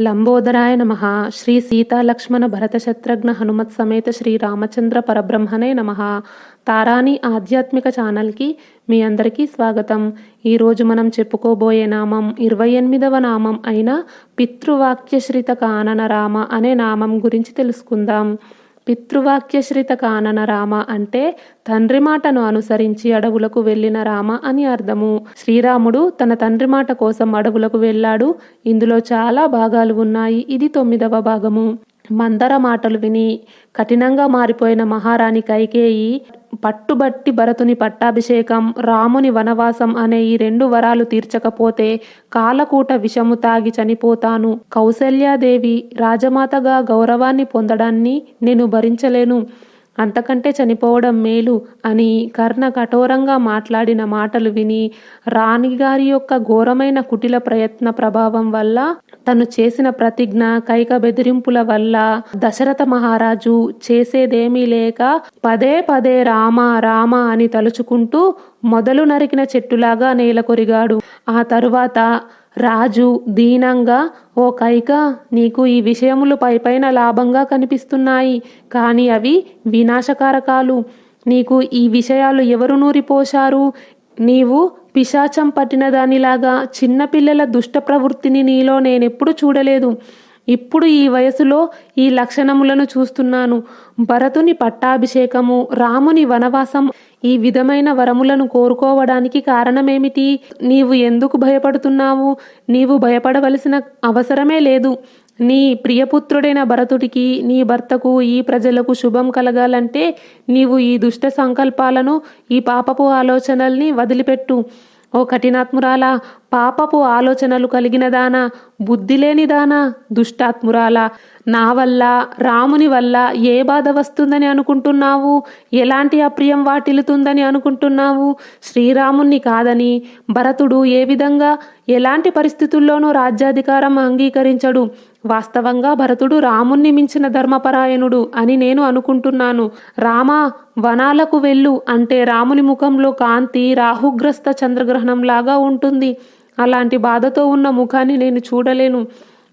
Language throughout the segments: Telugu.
లంబోదరాయ నమ. శ్రీ సీతాలక్ష్మణ భరత శత్రుఘ్న హనుమత్ సమేత శ్రీ రామచంద్ర పరబ్రహ్మణే నమ. తారాని ఆధ్యాత్మిక ఛానల్కి మీ అందరికీ స్వాగతం. ఈరోజు మనం చెప్పుకోబోయే నామం ఇరవై ఎనిమిదవ నామం అయిన పితృవాక్యశ్రిత కానన రామ అనే నామం గురించి తెలుసుకుందాం. పితృవాక్యశ్రిత కానన రామ అంటే తండ్రి మాటను అనుసరించి అడవులకు వెళ్ళిన రామ అని అర్థము. శ్రీరాముడు తన తండ్రి మాట కోసం అడవులకు వెళ్ళాడు. ఇందులో చాలా భాగాలు ఉన్నాయి. ఇది తొమ్మిదవ భాగము. మందర మాటలు విని కఠినంగా మారిపోయిన మహారాణి కైకేయి పట్టుబట్టి భరతుని పట్టాభిషేకం రాముని వనవాసం అనే ఈ రెండు వరాలు తీర్చకపోతే కాలకూట విషము తాగి చనిపోతాను. కౌసల్యాదేవి రాజమాతగా గౌరవాన్ని పొందడాన్ని నేను భరించలేను. అంతకంటే చనిపోవడం మేలు అని కర్ణ కఠోరంగా మాట్లాడిన మాటలు విని రాణిగారి యొక్క ఘోరమైన కుటిల ప్రయత్న ప్రభావం వల్ల తను చేసిన ప్రతిజ్ఞ కైక బెదిరింపుల వల్ల దశరథ మహారాజు చేసేదేమీ లేక పదే పదే రామ రామ అని తలుచుకుంటూ మొదలు నరికిన చెట్టులాగా నేలకొరిగాడు ఆ తరువాత రాజు దీనంగా ఓ కైక నీకు ఈ విషయములు పైపైన లాభంగా కనిపిస్తున్నాయి కానీ అవి వినాశకారకాలు. నీకు ఈ విషయాలు ఎవరు నూరిపోశారు? నీవు పిశాచం పట్టిన దానిలాగా చిన్నపిల్లల దుష్ట ప్రవృత్తిని నీలో నేనెప్పుడు చూడలేదు. ఇప్పుడు ఈ వయసులో ఈ లక్షణములను చూస్తున్నాను. భరతుని పట్టాభిషేకము రాముని వనవాసం ఈ విధమైన వరములను కోరుకోవడానికి కారణమేమిటి? నీవు ఎందుకు భయపడుతున్నావు? నీవు భయపడవలసిన అవసరమే లేదు. నీ ప్రియపుత్రుడైన భరతుడికి నీ భర్తకు ఈ ప్రజలకు శుభం కలగాలంటే నీవు ఈ దుష్ట సంకల్పాలను ఈ పాపపు ఆలోచనల్ని వదిలిపెట్టు. ఓ కఠినాత్మురాలా పాపపు ఆలోచనలు కలిగిన బుద్ధిలేనిదానా బుద్ధి లేని దుష్టాత్మురాలా. నా వల్ల రాముని వల్ల ఏ బాధ వస్తుందని అనుకుంటున్నావు? ఎలాంటి అప్రియం వాటిల్లుతుందని అనుకుంటున్నావు? శ్రీరాముణ్ణి కాదని భరతుడు ఏ విధంగా ఎలాంటి పరిస్థితుల్లోనూ రాజ్యాధికారం అంగీకరించడు. వాస్తవంగా భరతుడు రాముణ్ణి మించిన ధర్మపరాయణుడు అని నేను అనుకుంటున్నాను. రామా వనాలకు వెళ్ళు అంటే రాముని ముఖంలో కాంతి రాహుగ్రస్త చంద్రగ్రహణంలాగా ఉంటుంది. అలాంటి బాధతో ఉన్న ముఖాన్ని నేను చూడలేను.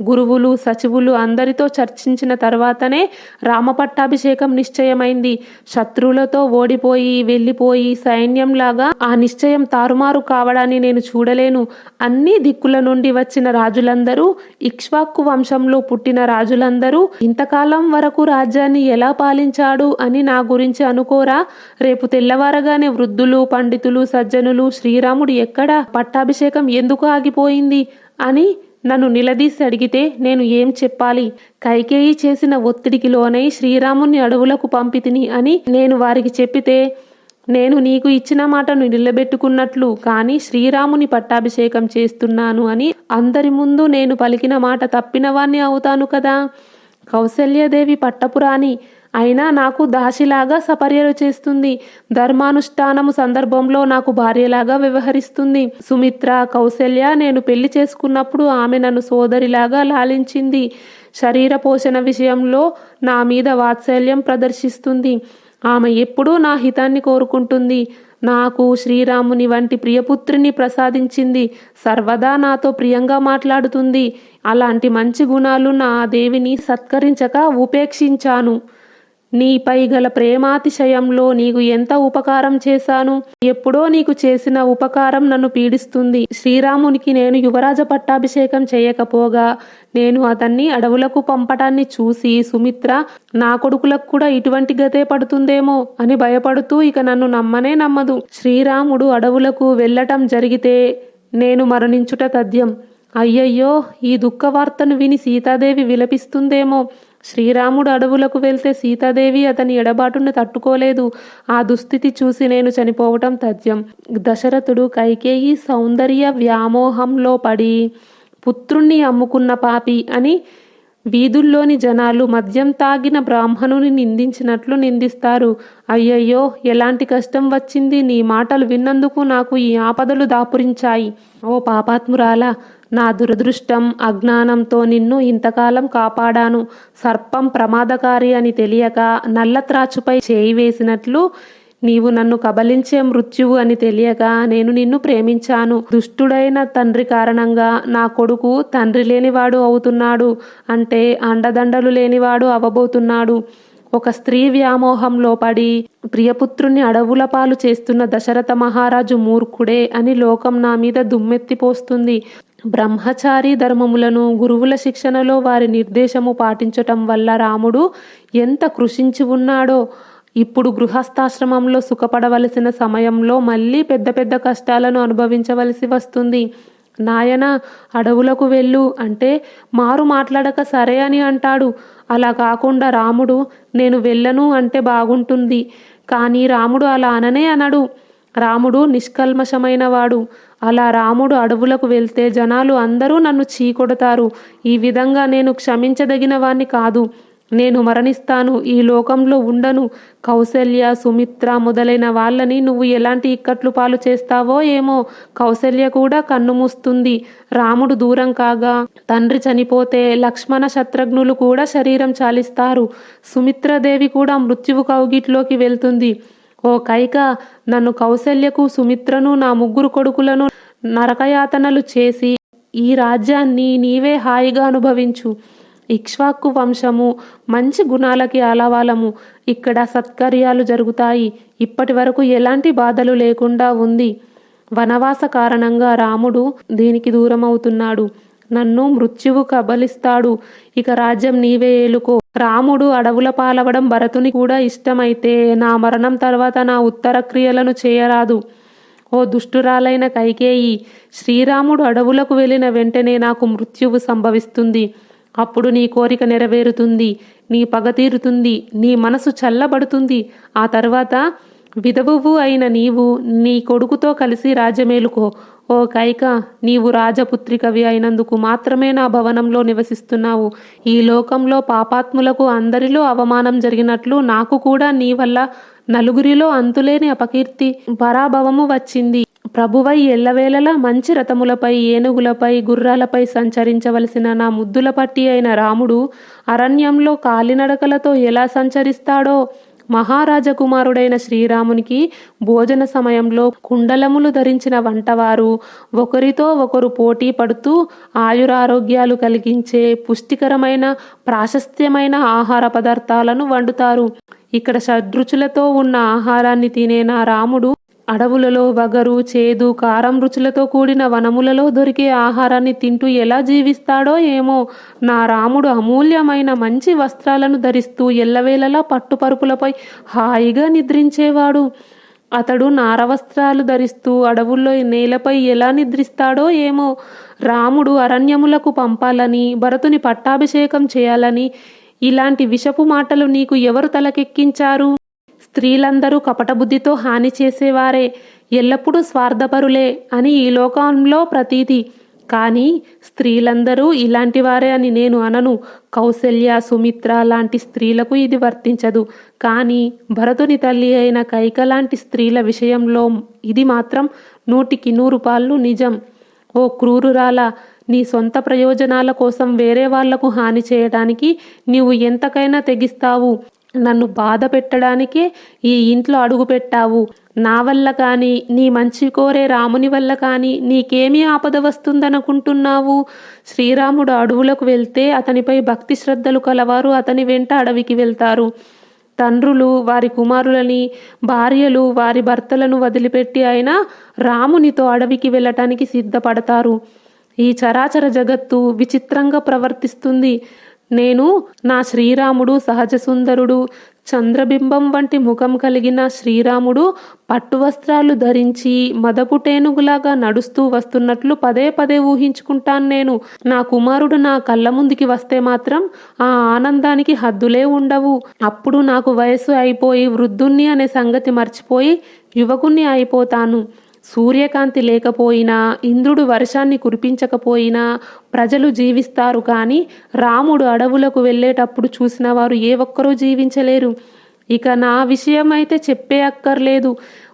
గురువులు సచివులు అందరితో చర్చించిన తర్వాతనే రామపట్టాభిషేకం నిశ్చయమైంది. శత్రువులతో ఓడిపోయి వెళ్ళిపోయి సైన్యంలాగా ఆ నిశ్చయం తారుమారు కావడాన్ని నేను చూడలేను. అన్ని దిక్కుల నుండి వచ్చిన రాజులందరూ ఇక్ష్వాక్కు వంశంలో పుట్టిన రాజులందరూ ఇంతకాలం వరకు రాజ్యాన్ని ఎలా పాలించాడు అని నా గురించి అనుకోరా? రేపు తెల్లవారగానే వృద్ధులు పండితులు సజ్జనులు శ్రీరాముడు ఎక్కడ? పట్టాభిషేకం ఎందుకు ఆగిపోయింది? అని నన్ను నిలదీసి అడిగితే నేను ఏం చెప్పాలి? కైకేయి చేసిన ఒత్తిడికి లోనై శ్రీరాముని అడవులకు పంపితిని అని నేను వారికి చెప్పితే నేను నీకు ఇచ్చిన మాటను నిలబెట్టుకున్నట్లు కానీ శ్రీరాముని పట్టాభిషేకం చేస్తున్నాను అని అందరి ముందు నేను పలికిన మాట తప్పినవాణ్ణి అవుతాను కదా? కౌసల్యదేవి పట్టపురాణి అయినా నాకు దాసిలాగా సపర్యలు చేస్తుంది. ధర్మానుష్ఠానము సందర్భంలో నాకు భార్యలాగా వ్యవహరిస్తుంది. సుమిత్ర కౌశల్య నేను పెళ్ళి చేసుకున్నప్పుడు ఆమె నన్ను సోదరిలాగా లాలించింది. శరీర పోషణ విషయంలో నా మీద వాత్సల్యం ప్రదర్శిస్తుంది. ఆమె ఎప్పుడూ నా హితాన్ని కోరుకుంటుంది. నాకు శ్రీరాముని వంటి ప్రియపుత్రిని ప్రసాదించింది. సర్వదా నాతో ప్రియంగా మాట్లాడుతుంది. అలాంటి మంచి గుణాలు నా దేవిని సత్కరించక ఉపేక్షించాను. నీపై గల ప్రేమాతిశయంలో నీకు ఎంత ఉపకారం చేశాను? ఎప్పుడో నీకు చేసిన ఉపకారం నన్ను పీడిస్తుంది. శ్రీరామునికి నేను యువరాజ పట్టాభిషేకం చేయకపోగా నేను అతన్ని అడవులకు పంపటాన్ని చూసి సుమిత్ర నా కొడుకులకు కూడా ఇటువంటి గతే పడుతుందేమో అని భయపడుతూ ఇక నన్ను నమ్మనే నమ్మదు. శ్రీరాముడు అడవులకు వెళ్ళటం జరిగితే నేను మరణించుట తథ్యం. అయ్యయ్యో ఈ దుఃఖ వార్తను విని సీతాదేవి విలపిస్తుందేమో. శ్రీరాముడు అడవులకు వెళ్తే సీతాదేవి అతని ఎడబాటును తట్టుకోలేదు. ఆ దుస్థితి చూసి నేను చనిపోవటం తథ్యం. దశరథుడు కైకేయి సౌందర్య వ్యామోహంలో పడి పుత్రుణ్ణి అమ్ముకున్న పాపి అని వీధుల్లోని జనాలు మద్యం తాగిన బ్రాహ్మణుని నిందించినట్లు నిందిస్తారు. అయ్యయ్యో ఎలాంటి కష్టం వచ్చింది? నీ మాటలు విన్నందుకు నాకు ఈ ఆపదలు దాపురించాయి. ఓ పాపాత్మురాలా నా దురదృష్టం అజ్ఞానంతో నిన్ను ఇంతకాలం కాపాడాను. సర్పం ప్రమాదకారి అని తెలియక నల్ల త్రాచుపై చేయి వేసినట్లు నీవు నన్ను కబలించే మృత్యువు అని తెలియక నేను నిన్ను ప్రేమించాను. దుష్టుడైన తండ్రి కారణంగా నా కొడుకు తండ్రి లేనివాడు అవుతున్నాడు అంటే అండదండలు లేనివాడు అవబోతున్నాడు. ఒక స్త్రీ వ్యామోహంలో పడి ప్రియపుత్రుని అడవుల పాలు చేస్తున్న దశరథ మహారాజు మూర్ఖుడే అని లోకం నా మీద దుమ్మెత్తిపోస్తుంది బ్రహ్మచారి ధర్మములను గురువుల శిక్షణలో వారి నిర్దేశము పాటించటం వల్ల రాముడు ఎంత కృషించి ఉన్నాడో ఇప్పుడు గృహస్థాశ్రమంలో సుఖపడవలసిన సమయంలో మళ్ళీ పెద్ద పెద్ద కష్టాలను అనుభవించవలసి వస్తుంది. నాయన అడవులకు వెళ్ళు. అంటే మారు మాట్లాడక సరే అని అంటాడు. అలా కాకుండా రాముడు నేను వెళ్ళను అంటే బాగుంటుంది. కానీ రాముడు అలా అననే అనడు. రాముడు నిష్కల్మషమైన వాడు అలా రాముడు అడవులకు వెళ్తే జనాలు అందరూ నన్ను చీకొడతారు. ఈ విధంగా నేను క్షమించదగిన వాణ్ణి కాదు. నేను మరణిస్తాను. ఈ లోకంలో ఉండను. కౌసల్య సుమిత్ర మొదలైన వాళ్ళని నువ్వు ఎలాంటి ఇక్కట్లు పాలు చేస్తావో ఏమో. కౌసల్య కూడా కన్ను మూస్తుంది. రాముడు దూరం కాగా తండ్రి చనిపోతే లక్ష్మణ శత్రుఘ్నులు కూడా శరీరం చాలిస్తారు. సుమిత్రదేవి కూడా మృత్యువు కౌగిట్లోకి వెళ్తుంది. ఓ కైక నన్ను కౌసల్యకు సుమిత్రను నా ముగ్గురు కొడుకులను నరకయాతనలు చేసి ఈ రాజ్యాన్ని నీవే హాయిగా అనుభవించు. ఇక్ష్వాకు వంశము మంచి గుణాలకి ఆలవాలము. ఇక్కడ సత్కార్యాలు జరుగుతాయి. ఇప్పటి వరకు ఎలాంటి బాధలు లేకుండా ఉంది. వనవాస కారణంగా రాముడు దీనికి దూరమవుతున్నాడు. నన్ను మృత్యువు కబలిస్తాడు. ఇక రాజ్యం నీవే ఏలుకో. రాముడు అడవుల పాలవడం భరతుని కూడా ఇష్టమైతే నా మరణం తర్వాత నా ఉత్తర క్రియలను చేయరాదు. ఓ దుష్టురాలైన కైకేయి శ్రీరాముడు అడవులకు వెళ్ళిన వెంటనే నాకు మృత్యువు సంభవిస్తుంది. అప్పుడు నీ కోరిక నెరవేరుతుంది నీ పగ తీరుతుంది నీ మనసు చల్లబడుతుంది. ఆ తర్వాత విధవువు అయిన నీవు నీ కొడుకుతో కలిసి రాజ్యమేలుకో ఓ కైక నీవు రాజపుత్రికవి అయినందుకు మాత్రమే నా భవనంలో నివసిస్తున్నావు. ఈ లోకంలో పాపాత్ములకు అందరిలో అవమానం జరిగినట్లు నాకు కూడా నీ వల్ల నలుగురిలో అంతులేని అపకీర్తి పరాభవము వచ్చింది. ప్రభువై ఎల్లవేళలా మంచి రథములపై ఏనుగులపై గుర్రాలపై సంచరించవలసిన నా ముద్దుల పట్టి అయిన రాముడు అరణ్యంలో కాలినడకలతో ఎలా సంచరిస్తాడో మహారాజకుమారుడైన శ్రీరామునికి భోజన సమయంలో కుండలములు ధరించిన వంటవారు ఒకరితో ఒకరు పోటీ పడుతూ ఆయురారోగ్యాలు కలిగించే పుష్టికరమైన ప్రాశస్త్యమైన ఆహార పదార్థాలను వండుతారు. ఇక్కడ షడ్రుచులతో ఉన్న ఆహారాన్ని తినే నా రాముడు అడవులలో వగరు చేదు కారం రుచులతో కూడిన వనములలో దొరికే ఆహారాన్ని తింటూ ఎలా జీవిస్తాడో ఏమో. నా రాముడు అమూల్యమైన మంచి వస్త్రాలను ధరిస్తూ ఎల్లవేళలా పట్టుపరుపులపై హాయిగా నిద్రించేవాడు. అతడు నారవస్త్రాలు ధరిస్తూ అడవుల్లో నేలపై ఎలా నిద్రిస్తాడో ఏమో. రాముడు అరణ్యములకు పంపాలని భరతుని పట్టాభిషేకం చేయాలని ఇలాంటి విషపు మాటలు నీకు ఎవరు తలకెక్కించారు? స్త్రీలందరూ కపటబుద్ధితో హాని చేసేవారే. ఎల్లప్పుడూ స్వార్థపరులే అని ఈ లోకంలో ప్రతీతి. కానీ స్త్రీలందరూ ఇలాంటివారే అని నేను అనను. కౌశల్య సుమిత్ర లాంటి స్త్రీలకు ఇది వర్తించదు. కానీ భరతుని తల్లి అయిన కైక లాంటి స్త్రీల విషయంలో ఇది మాత్రం నూటికి నూరు పాళ్ళు నిజం. ఓ క్రూరురాల నీ సొంత ప్రయోజనాల కోసం వేరే వాళ్ళకు హాని చేయడానికి నీవు ఎంతకైనా తెగిస్తావు. నన్ను బాధ పెట్టడానికే ఈ ఇంట్లో అడుగు పెట్టావు. నా వల్ల కానీ నీ మంచి కోరే రాముని వల్ల కానీ నీకేమీ ఆపద వస్తుందనుకుంటున్నావు? శ్రీరాముడు అడవులకు వెళ్తే అతనిపై భక్తి శ్రద్ధలు కలవారు. అతని వెంట అడవికి వెళ్తారు. తండ్రులు వారి కుమారులని భార్యలు వారి భర్తలను వదిలిపెట్టి అయినా రామునితో అడవికి వెళ్ళటానికి సిద్ధపడతారు. ఈ చరాచర జగత్తు విచిత్రంగా ప్రవర్తిస్తుంది. నేను నా శ్రీరాముడు సహజ సుందరుడు చంద్రబింబం వంటి ముఖం కలిగిన శ్రీరాముడు పట్టు వస్త్రాలు ధరించి మదపుటేనుగులాగా నడుస్తూ వస్తున్నట్లు పదే పదే ఊహించుకుంటాను నేను. నా కుమారుడు నా కళ్ళ ముందుకి వస్తే మాత్రం ఆ ఆనందానికి హద్దులే ఉండవు. అప్పుడు నాకు వయసు అయిపోయి వృద్ధుణ్ణి అనే సంగతి మర్చిపోయి యువకుణ్ణి అయిపోతాను. సూర్యకాంతి లేకపోయినా ఇంద్రుడు వర్షాన్ని కురిపించకపోయినా ప్రజలు జీవిస్తారు కానీ రాముడు అడవులకు వెళ్ళేటప్పుడు చూసిన వారు ఏ ఒక్కరూ జీవించలేరు. ఇక నా విషయం అయితే చెప్పే అక్కర్లేదు.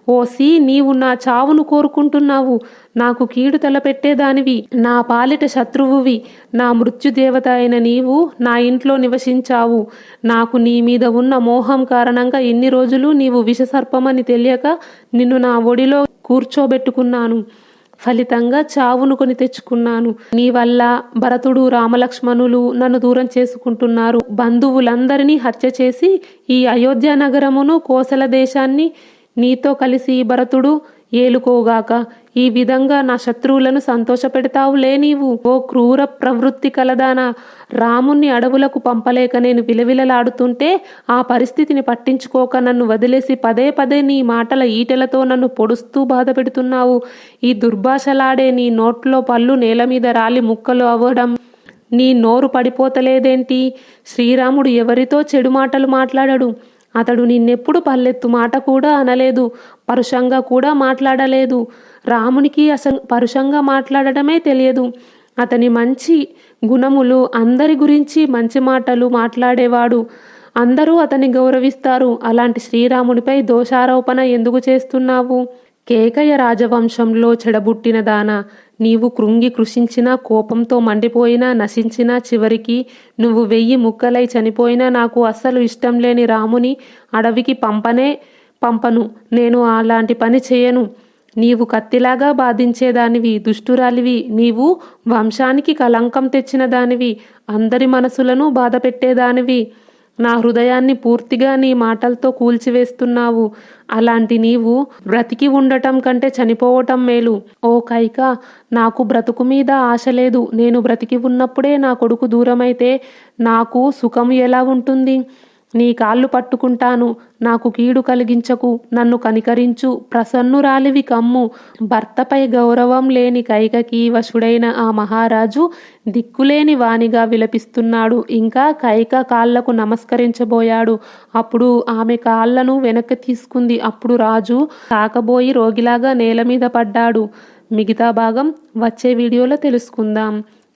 ఓసి నీవు నా చావును కోరుకుంటున్నావు. నాకు కీడు తలపెట్టేదానివి. నా పాలిట శత్రువువి. నా మృత్యుదేవత అయిన నీవు నా ఇంట్లో నివసించావు. నాకు నీ మీద ఉన్న మోహం కారణంగా ఎన్ని రోజులు నీవు విషసర్పమని తెలియక నిన్ను నా ఒడిలో కూర్చోబెట్టుకున్నాను. ఫలితంగా చావును కొని తెచ్చుకున్నాను. నీ వల్ల భరతుడు రామలక్ష్మణులు నన్ను దూరం చేసుకుంటున్నారు. బంధువులందరినీ హత్య చేసి ఈ అయోధ్య నగరమును కోసల దేశాన్ని నీతో కలిసి భరతుడు ఏలుకోగాక ఈ విధంగా నా శత్రువులను సంతోషపెడతావులే నీవు. ఓ క్రూర ప్రవృత్తి కలదానా రాముణ్ణి అడవులకు పంపలేక నేను విలవిలలాడుతుంటే ఆ పరిస్థితిని పట్టించుకోక నన్ను వదిలేసి పదే పదే నీ మాటల ఈటెలతో నన్ను పొడుస్తూ బాధ పెడుతున్నావు ఈ దుర్భాషలాడే నీ నోట్లో పళ్ళు నేల మీద రాలి ముక్కలు అవ్వడం. నీ నోరు పడిపోతలేదేంటి? శ్రీరాముడు ఎవరితో చెడు మాటలు మాట్లాడడు? అతడు నిన్నెప్పుడు పల్లెత్తు మాట కూడా అనలేదు పరుషంగా కూడా మాట్లాడలేదు. రామునికి అసలు పరుషంగా మాట్లాడటమే తెలియదు. అతని మంచి గుణములు అందరి గురించి మంచి మాటలు మాట్లాడేవాడు. అందరూ అతన్ని గౌరవిస్తారు. అలాంటి శ్రీరామునిపై దోషారోపణ ఎందుకు చేస్తున్నావు? కేకయ రాజవంశంలో చెడబుట్టిన దాన నీవు కృంగి కృషించినా కోపంతో మండిపోయినా నశించినా చివరికి నువ్వు వెయ్యి ముక్కలై చనిపోయినా నాకు అస్సలు ఇష్టం లేని రాముని అడవికి పంపనే పంపను. నేను అలాంటి పని చేయను. నీవు కత్తిలాగా బాధించేదానివి దుష్టురాలివి. నీవు వంశానికి కలంకం తెచ్చిన దానివి అందరి మనసులను బాధపెట్టేదానివి. నా హృదయాన్ని పూర్తిగా నీ మాటలతో కూల్చివేస్తున్నావు. అలాంటి నీవు బ్రతికి ఉండటం కంటే చనిపోవటం మేలు. ఓ కైక నాకు బ్రతుకు మీద ఆశ లేదు. నేను బ్రతికి ఉన్నప్పుడే నా కొడుకు దూరమైతే నాకు సుఖం ఎలా ఉంటుంది? నీ కాళ్ళు పట్టుకుంటాను. నాకు కీడు కలిగించకు. నన్ను కనికరించు. ప్రసన్నురాలివి కమ్ము. భర్తపై గౌరవం లేని కైకకి వశుడైన ఆ మహారాజు దిక్కులేని వానిగా విలపిస్తున్నాడు. ఇంకా కైక కాళ్ళకు నమస్కరించబోయాడు. అప్పుడు ఆమె కాళ్ళను వెనక్కి తీసుకుంది. అప్పుడు రాజు కాకబోయి రోగిలాగా నేల మీద పడ్డాడు. మిగతా భాగం వచ్చే వీడియోలో తెలుసుకుందాం.